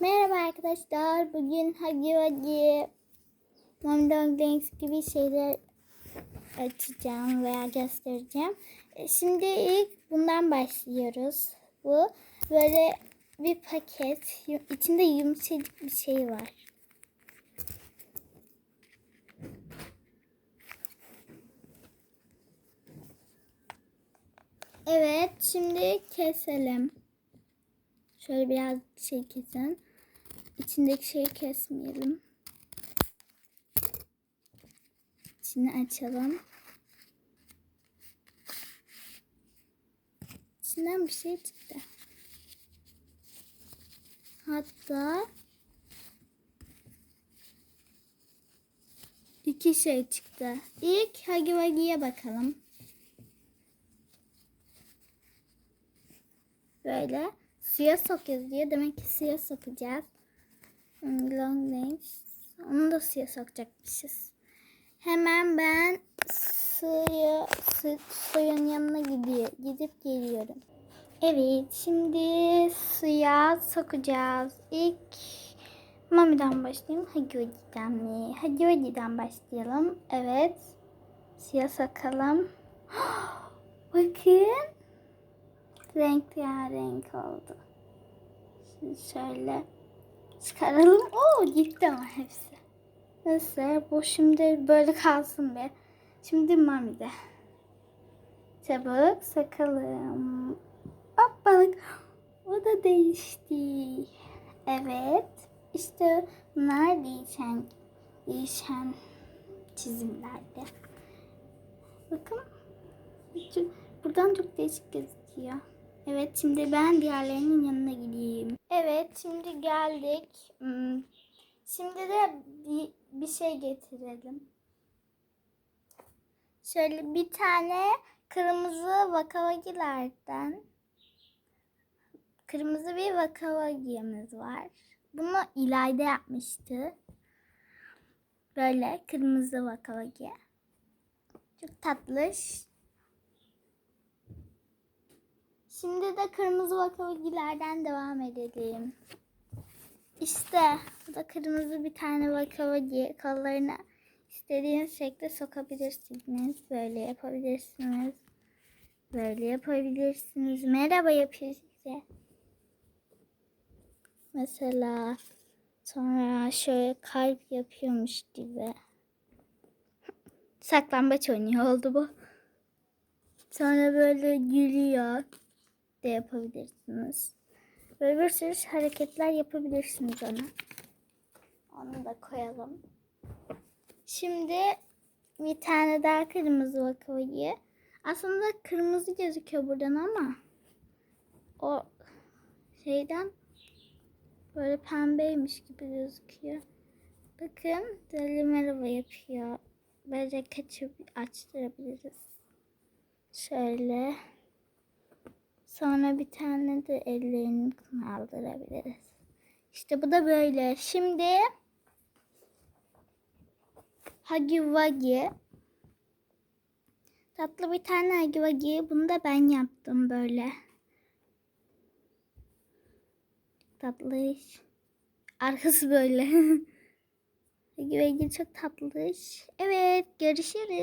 Merhaba arkadaşlar. Bugün Hagi Wagi, Mom Dog Dance gibi şeyler açacağım veya göstereceğim. E, Şimdi ilk bundan başlıyoruz. Bu böyle bir paket. İçinde yumuşacık bir şey var. Evet, şimdi keselim. Şöyle biraz şey kesin. İçindeki şeyi kesmeyelim. İçini açalım. İçinden bir şey çıktı. Hatta iki şey çıktı. İlk Hagi Wagi'ye bakalım. Böyle suya sokuyoruz diye demek ki suya sokacağız. Long range. Onu da suya sokacakmışız. Hemen ben suyu, su, suyun yanına gidiyor, gidip geliyorum. Evet şimdi suya sokacağız. İlk Mami'den başlayayım. Hagiwagi'den mi? Hagiwagi'den başlayalım. Evet. Suya sokalım. Bakın renk oldu. Şimdi şöyle çıkaralım. Oo gitti ama hepsi. Neyse bu şimdi böyle kalsın be. Şimdi Mami'de. Çabuk sakalım. Hop balık. O da değişti. Evet. İşte bunlar değişen, değişen çizimlerde. Bakın. Buradan çok değişik gözüküyor. Evet şimdi ben diğerlerinin yanına gideyim. Evet şimdi geldik. Hmm, Şimdi de bir, bir şey getirelim. Şöyle bir tane kırmızı vakavagilerden kırmızı bir vakavagiyemiz var. Bunu İlayda yapmıştı. Böyle kırmızı vakavagi. Çok tatlış. Şimdi de kırmızı vakavagilerden devam edelim. İşte bu da kırmızı bir tane vakavagi. Kollarına istediğiniz şekilde sokabilirsiniz. Böyle yapabilirsiniz. Böyle yapabilirsiniz. Merhaba yapıyor size. Mesela sonra şöyle kalp yapıyormuş gibi. Saklambaç oynuyor oldu bu. Sonra böyle gülüyor de yapabilirsiniz. Böyle bir sürü hareketler yapabilirsiniz ona. Onu da koyalım. Şimdi bir tane daha kırmızı vakayı. Aslında kırmızı gözüküyor buradan ama o şeyden böyle pembeymiş gibi gözüküyor. Bakın deli merhaba yapıyor. Böyle kaçıp açtırabiliriz. Şöyle. Sonra bir tane de ellerini kaldırabiliriz. İşte bu da böyle. Şimdi Hagi Wagi. Tatlı bir tane Hagi Wagi. Bunu da ben yaptım böyle. Tatlış. Arkası böyle. Hagi Wagi çok tatlış. Evet görüşürüz.